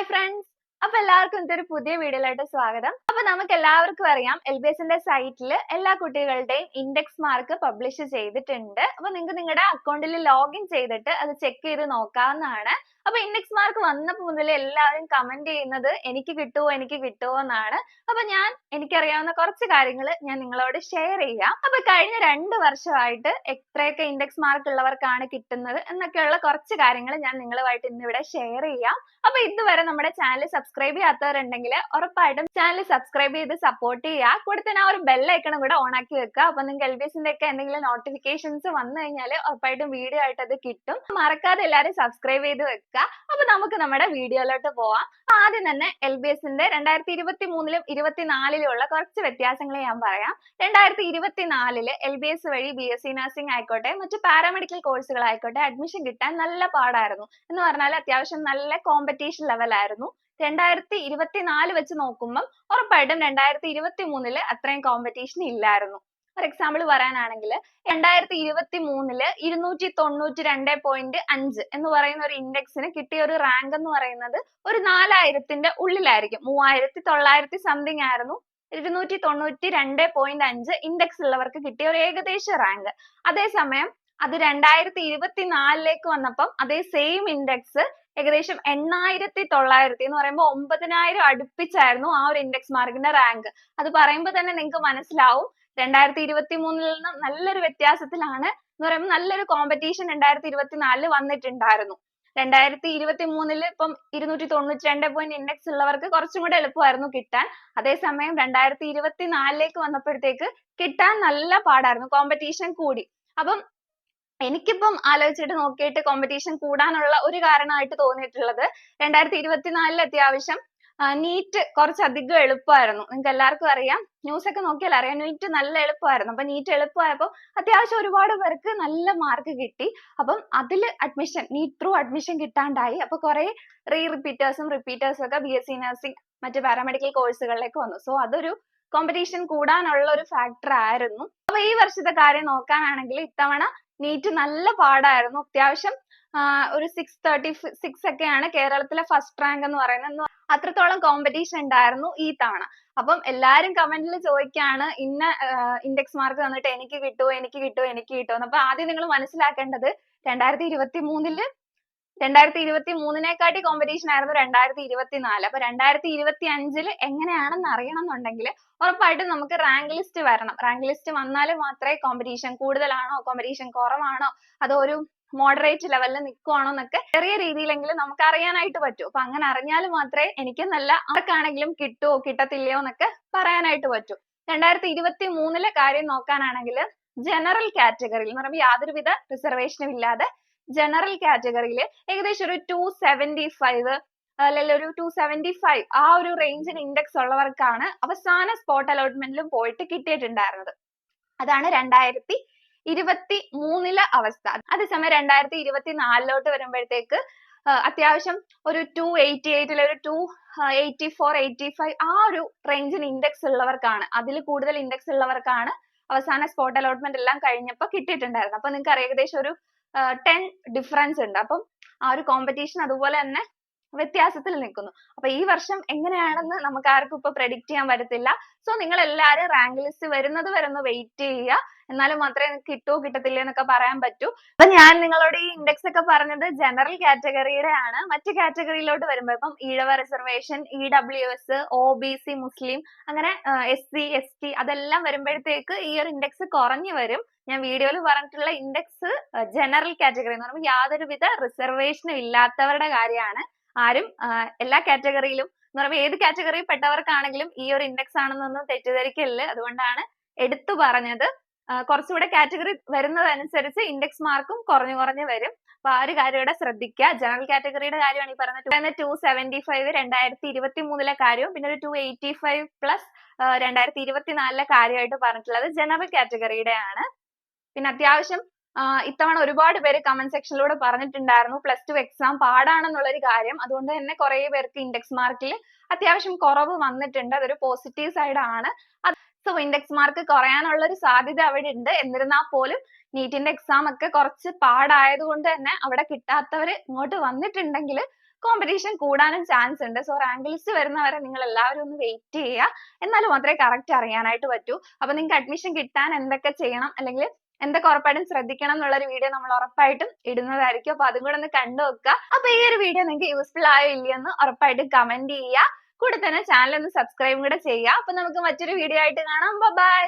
Hi friends അപ്പൊ എല്ലാവർക്കും ഇതൊരു പുതിയ വീഡിയോയിലായിട്ട് സ്വാഗതം. അപ്പൊ നമുക്ക് എല്ലാവർക്കും അറിയാം എൽ ബി എസിന്റെ സൈറ്റിൽ എല്ലാ കുട്ടികളുടെയും ഇൻഡെക്സ് മാർക്ക് പബ്ലിഷ് ചെയ്തിട്ടുണ്ട്. അപ്പൊ നിങ്ങൾക്ക് നിങ്ങളുടെ അക്കൗണ്ടിൽ ലോഗിൻ ചെയ്തിട്ട് അത് ചെക്ക് ചെയ്ത് നോക്കാവുന്നതാണ്. അപ്പൊ ഇൻഡെക്സ് മാർക്ക് വന്നപ്പോ മുതൽ എല്ലാവരും കമന്റ് ചെയ്യുന്നത് എനിക്ക് കിട്ടുമോ എനിക്ക് കിട്ടുമോ എന്നാണ്. അപ്പൊ ഞാൻ എനിക്കറിയാവുന്ന കുറച്ച് കാര്യങ്ങൾ ഞാൻ നിങ്ങളോട് ഷെയർ ചെയ്യാം. അപ്പൊ കഴിഞ്ഞ രണ്ട് വർഷമായിട്ട് എത്രയൊക്കെ ഇൻഡെക്സ് മാർക്ക് ഉള്ളവർക്കാണ് കിട്ടുന്നത് എന്നൊക്കെയുള്ള കുറച്ച് കാര്യങ്ങൾ ഞാൻ നിങ്ങളുമായിട്ട് ഇന്നിവിടെ ഷെയർ ചെയ്യാം. അപ്പൊ ഇതുവരെ നമ്മുടെ ചാനൽ സബ്സ്ക്രൈബ് ചെയ്യാത്തവരുണ്ടെങ്കിൽ ഉറപ്പായിട്ടും ചാനൽ സബ്സ്ക്രൈബ് ചെയ്ത് സപ്പോർട്ട് ചെയ്യുക. കൂടെ തന്നെ ആ ഒരു ബെൽ ഐക്കണും കൂടെ ഓൺ ആക്കി വെക്കുക. അപ്പൊ നിങ്ങൾക്ക് എൽ ബി എസിന്റെ ഒക്കെ എന്തെങ്കിലും നോട്ടിഫിക്കേഷൻസ് വന്നു കഴിഞ്ഞാൽ ഉറപ്പായിട്ടും വീഡിയോ ആയിട്ട് അത് കിട്ടും. മറക്കാതെ എല്ലാവരും സബ്സ്ക്രൈബ് ചെയ്ത് വെക്കുക. അപ്പൊ നമുക്ക് നമ്മുടെ വീഡിയോയിലോട്ട് പോവാം. ആദ്യം തന്നെ എൽ ബി എസിന്റെ രണ്ടായിരത്തി ഇരുപത്തി മൂന്നിലും ഇരുപത്തിനാലിലും ഉള്ള കുറച്ച് വ്യത്യാസങ്ങൾ ഞാൻ പറയാം. രണ്ടായിരത്തി ഇരുപത്തിനാലിൽ എൽ ബി എസ് വഴി ബി എസ് സി നഴ്സിംഗ് ആയിക്കോട്ടെ മറ്റു പാരാമെഡിക്കൽ കോഴ്സുകൾ ആയിക്കോട്ടെ അഡ്മിഷൻ കിട്ടാൻ നല്ല പാടായിരുന്നു. എന്ന് പറഞ്ഞാൽ അത്യാവശ്യം നല്ല കോമ്പറ്റീഷൻ ലെവൽ ആയിരുന്നു. രണ്ടായിരത്തി ഇരുപത്തിനാല് വെച്ച് നോക്കുമ്പം ഉറപ്പായിട്ടും രണ്ടായിരത്തി ഇരുപത്തി മൂന്നിൽ അത്രയും കോമ്പറ്റീഷൻ ഇല്ലായിരുന്നു. ഫോർ എക്സാമ്പിൾ പറയാനാണെങ്കിൽ രണ്ടായിരത്തി ഇരുപത്തി മൂന്നിൽ ഇരുന്നൂറ്റി തൊണ്ണൂറ്റി രണ്ട് പോയിന്റ് അഞ്ച് എന്ന് പറയുന്ന ഒരു ഇൻഡെക്സിന് കിട്ടിയ ഒരു റാങ്ക് എന്ന് പറയുന്നത് ഒരു നാലായിരത്തിന്റെ ഉള്ളിലായിരിക്കും. മൂവായിരത്തി തൊള്ളായിരത്തി സംതിങ് ആയിരുന്നു. ഇരുന്നൂറ്റി തൊണ്ണൂറ്റി രണ്ട് പോയിന്റ് അഞ്ച് ഇൻഡെക്സ് ഉള്ളവർക്ക് കിട്ടിയ ഒരു ഏകദേശ റാങ്ക് അതേസമയം അത് രണ്ടായിരത്തി ഇരുപത്തി നാലിലേക്ക് വന്നപ്പം അതേ സെയിം ഇൻഡെക്സ് ഏകദേശം എണ്ണായിരത്തി തൊള്ളായിരത്തി എന്ന് പറയുമ്പോൾ ഒമ്പതിനായിരം അടുപ്പിച്ചായിരുന്നു ആ ഒരു ഇൻഡെക്സ് മാർക്കിന്റെ റാങ്ക് അത് പറയുമ്പോൾ തന്നെ നിങ്ങൾക്ക് മനസ്സിലാവും രണ്ടായിരത്തി ഇരുപത്തി മൂന്നിൽ നിന്ന് നല്ലൊരു വ്യത്യാസത്തിലാണ് എന്ന് പറയുമ്പോൾ നല്ലൊരു കോമ്പറ്റീഷൻ രണ്ടായിരത്തി ഇരുപത്തിനാലിൽ വന്നിട്ടുണ്ടായിരുന്നു. രണ്ടായിരത്തി ഇരുപത്തി മൂന്നിൽ ഇപ്പം ഇരുന്നൂറ്റി തൊണ്ണൂറ്റി രണ്ട് പോയിന്റ് ഇൻഡെക്സ് ഉള്ളവർക്ക് കുറച്ചും കൂടെ എളുപ്പമായിരുന്നു കിട്ടാൻ. അതേസമയം രണ്ടായിരത്തി ഇരുപത്തിനാലിലേക്ക് വന്നപ്പോഴത്തേക്ക് കിട്ടാൻ നല്ല പാടായിരുന്നു കോമ്പറ്റീഷൻ കൂടി. അപ്പം എനിക്കിപ്പം ആലോചിച്ചിട്ട് നോക്കിയിട്ട് കോമ്പറ്റീഷൻ കൂടാനുള്ള ഒരു കാരണമായിട്ട് തോന്നിയിട്ടുള്ളത് രണ്ടായിരത്തി ഇരുപത്തിനാലിൽ അത്യാവശ്യം നീറ്റ് കുറച്ചധികം എളുപ്പമായിരുന്നു. നിങ്ങൾക്ക് എല്ലാവർക്കും അറിയാം. ന്യൂസ് ഒക്കെ നോക്കിയാൽ അറിയാം. നീറ്റ് നല്ല എളുപ്പമായിരുന്നു. അപ്പൊ നീറ്റ് എളുപ്പമായപ്പോൾ അത്യാവശ്യം ഒരുപാട് പേർക്ക് നല്ല മാർക്ക് കിട്ടി. അപ്പം അതിൽ അഡ്മിഷൻ നീറ്റ് ത്രൂ അഡ്മിഷൻ കിട്ടാണ്ടായി. അപ്പൊ കുറെ റീ റിപ്പീറ്റേഴ്സും റിപ്പീറ്റേഴ്സും ഒക്കെ ബി എസ് സി നഴ്സിംഗ് മറ്റു പാരാമെഡിക്കൽ കോഴ്സുകളിലേക്ക് വന്നു. സോ അതൊരു കോമ്പറ്റീഷൻ കൂടാനുള്ള ഒരു ഫാക്ടർ ആയിരുന്നു. അപ്പൊ ഈ വർഷത്തെ കാര്യം നോക്കാനാണെങ്കിൽ ഇത്തവണ നീറ്റ് നല്ല പാടായിരുന്നു. അത്യാവശ്യം ഒരു സിക്സ് തേർട്ടി സിക്സ് ഒക്കെയാണ് കേരളത്തിലെ ഫസ്റ്റ് റാങ്ക് എന്ന് പറയുന്നത്. അത്രത്തോളം കോമ്പറ്റീഷൻ ഉണ്ടായിരുന്നു ഈ തവണ. അപ്പം എല്ലാരും കമന്റിൽ ചോദിക്കാണ് ഇന്ന ഇൻഡെക്സ് മാർക്ക് തന്നിട്ട് എനിക്ക് കിട്ടുമോ എനിക്ക് കിട്ടുമോ എനിക്ക് കിട്ടുമോ അപ്പൊ ആദ്യം നിങ്ങൾ മനസ്സിലാക്കേണ്ടത് രണ്ടായിരത്തി ഇരുപത്തി മൂന്നിൽ രണ്ടായിരത്തി ഇരുപത്തി മൂന്നിനെക്കാട്ടി കോമ്പറ്റീഷൻ ആയിരുന്നു രണ്ടായിരത്തി ഇരുപത്തിനാല് അപ്പൊ രണ്ടായിരത്തി ഇരുപത്തി അഞ്ചിൽ എങ്ങനെയാണെന്ന് അറിയണം എന്നുണ്ടെങ്കിൽ ഉറപ്പായിട്ടും നമുക്ക് റാങ്ക് ലിസ്റ്റ് വരണം. റാങ്ക് ലിസ്റ്റ് വന്നാൽ മാത്രമേ കോമ്പറ്റീഷൻ കൂടുതലാണോ കോമ്പറ്റീഷൻ കുറവാണോ അതോ ഒരു മോഡറേറ്റ് ലെവലിൽ നിൽക്കുവാണോ എന്നൊക്കെ ചെറിയ രീതിയിലെങ്കിലും നമുക്ക് അറിയാനായിട്ട് പറ്റും. അപ്പൊ അങ്ങനെ അറിഞ്ഞാൽ മാത്രമേ എനിക്ക് നല്ല ആർക്കാണെങ്കിലും കിട്ടുമോ കിട്ടത്തില്ലയോ എന്നൊക്കെ പറയാനായിട്ട് പറ്റൂ. രണ്ടായിരത്തി ഇരുപത്തി മൂന്നിലെ കാര്യം നോക്കാനാണെങ്കിൽ ജനറൽ കാറ്റഗറിയിൽ എന്ന് പറയുമ്പോൾ യാതൊരുവിധ റിസർവേഷനും ഇല്ലാതെ ജനറൽ കാറ്റഗറിയിൽ ഏകദേശം ഒരു ടു സെവന്റി ഫൈവ് അല്ലെങ്കിൽ ഒരു ടു സെവന്റി ഫൈവ് ആ ഒരു റേഞ്ചിന് ഇൻഡെക്സ് ഉള്ളവർക്കാണ് അവസാന സ്പോട്ട് അലോട്ട്മെന്റിലും പോയിട്ട് കിട്ടിയിട്ടുണ്ടായിരുന്നത്. അതാണ് രണ്ടായിരത്തി ഇരുപത്തി മൂന്നിലെ അവസ്ഥ. അതേസമയം രണ്ടായിരത്തി ഇരുപത്തി നാലിലോട്ട് വരുമ്പോഴത്തേക്ക് അത്യാവശ്യം ഒരു ടു എയ്റ്റി എയ്റ്റിൽ ഒരു two eighty four eighty five ആ ഒരു റേഞ്ചിന് ഇൻഡെക്സ് ഉള്ളവർക്കാണ്. അതിൽ കൂടുതൽ ഇൻഡെക്സ് ഉള്ളവർക്കാണ് അവസാന സ്പോട്ട് അലോട്ട്മെന്റ് എല്ലാം കഴിഞ്ഞപ്പോൾ കിട്ടിയിട്ടുണ്ടായിരുന്നത്. അപ്പൊ നിങ്ങൾക്ക് ഏകദേശം ഒരു ടെൻ ഡിഫറൻസ് ഉണ്ട്. അപ്പം ആ ഒരു കോമ്പറ്റീഷൻ അതുപോലെ തന്നെ വ്യത്യാസത്തിൽ നിൽക്കുന്നു. അപ്പൊ ഈ വർഷം എങ്ങനെയാണെന്ന് നമുക്ക് ആർക്കും ഇപ്പൊ predict ചെയ്യാൻ പറ്റത്തില്ല. സോ നിങ്ങൾ എല്ലാരും റാങ്ക് ലിസ്റ്റ് വരുന്നത് വരെ ഒന്ന് വെയിറ്റ് ചെയ്യുക. എന്നാലും മാത്രമേ കിട്ടോ കിട്ടത്തില്ല എന്നൊക്കെ പറയാൻ പറ്റൂ. അപ്പൊ ഞാൻ നിങ്ങളോട് ഈ ഇൻഡെക്സ് ഒക്കെ പറഞ്ഞത് ജനറൽ കാറ്റഗറിയുടെ ആണ്. മറ്റു കാറ്റഗറിയിലോട്ട് വരുമ്പോൾ ഇപ്പം Ezhava reservation E W S O B C മുസ്ലിം അങ്ങനെ എസ് സി എസ് ടി അതെല്ലാം വരുമ്പോഴത്തേക്ക് ഈ ഒരു ഇൻഡെക്സ് കുറഞ്ഞു വരും. ഞാൻ വീഡിയോയിൽ പറഞ്ഞിട്ടുള്ള ഇൻഡെക്സ് ജനറൽ കാറ്റഗറി എന്ന് പറയുമ്പോൾ യാതൊരുവിധ റിസർവേഷനും ഇല്ലാത്തവരുടെ കാര്യമാണ്. ആരും എല്ലാ കാറ്റഗറിയിലും എന്ന് പറയുമ്പോൾ ഏത് കാറ്റഗറിയിൽ പെട്ടവർക്കാണെങ്കിലും ഈ ഒരു ഇൻഡെക്സ് ആണെന്നൊന്നും തെറ്റിദ്ധരിക്കല്ല അതുകൊണ്ടാണ് എടുത്തു പറഞ്ഞത്. കുറച്ചുകൂടെ കാറ്റഗറി വരുന്നതനുസരിച്ച് ഇൻഡെക്സ് മാർക്കും കുറഞ്ഞു കുറഞ്ഞു വരും. അപ്പൊ ആ ഒരു കാര്യം ഇവിടെ ശ്രദ്ധിക്കുക. ജനറൽ കാറ്റഗറിയുടെ കാര്യമാണ് ഈ പറഞ്ഞത് ടു സെവന്റി ഫൈവ് രണ്ടായിരത്തി ഇരുപത്തി മൂന്നിലെ കാര്യവും പിന്നെ ഒരു ടു എയ്റ്റി ഫൈവ് പ്ലസ് രണ്ടായിരത്തി ഇരുപത്തിനാലിലെ കാര്യമായിട്ട് പറഞ്ഞിട്ടുള്ളത് ജനറൽ കാറ്റഗറിയുടെ ആണ് പിന്നെ അത്യാവശ്യം ഇത്തവണ ഒരുപാട് പേര് കമന്റ് സെക്ഷനിലൂടെ പറഞ്ഞിട്ടുണ്ടായിരുന്നു. പ്ലസ് ടു എക്സാം പാടാണെന്നുള്ള ഒരു കാര്യം. അതുകൊണ്ട് തന്നെ കുറെ പേർക്ക് ഇൻഡെക്സ് മാർക്കിൽ അത്യാവശ്യം കുറവ് വന്നിട്ടുണ്ട്. അതൊരു പോസിറ്റീവ് സൈഡ് ആണ്. സോ ഇൻഡെക്സ് മാർക്ക് കുറയാനുള്ള ഒരു സാധ്യത അവിടെ ഉണ്ട് എന്നിരുന്നാൽ പോലും നീറ്റിന്റെ എക്സാം ഒക്കെ കുറച്ച് പാടായത് കൊണ്ട് തന്നെ അവിടെ കിട്ടാത്തവർ ഇങ്ങോട്ട് വന്നിട്ടുണ്ടെങ്കിൽ കോമ്പറ്റീഷൻ കൂടാനും ചാൻസ് ഉണ്ട്. സോ റാങ്ക് ലിസ്റ്റ് വരുന്നവരെ നിങ്ങൾ എല്ലാവരും ഒന്ന് വെയിറ്റ് ചെയ്യുക. എന്നാൽ മാത്രമേ കറക്റ്റ് അറിയാനായിട്ട് പറ്റൂ. അപ്പൊ നിങ്ങൾക്ക് അഡ്മിഷൻ കിട്ടാൻ എന്തൊക്കെ ചെയ്യണം? അല്ലെങ്കിൽ എന്തൊക്കെ ഉറപ്പായിട്ടും ശ്രദ്ധിക്കണം എന്നുള്ള ഒരു വീഡിയോ നമ്മൾ ഉറപ്പായിട്ടും ഇടുന്നതായിരിക്കും. അപ്പൊ അതും കൂടെ ഒന്ന് കണ്ടു നോക്കുക. അപ്പൊ ഈ ഒരു വീഡിയോ നിങ്ങൾക്ക് യൂസ്ഫുൾ ആയോ ഇല്ലയെന്ന് ഉറപ്പായിട്ടും കമന്റ് ചെയ്യുക. കൂടെ തന്നെ ചാനൽ ഒന്ന് സബ്സ്ക്രൈബ് കൂടെ ചെയ്യുക. അപ്പൊ നമുക്ക് മറ്റൊരു വീഡിയോ ആയിട്ട് കാണാം. ബൈ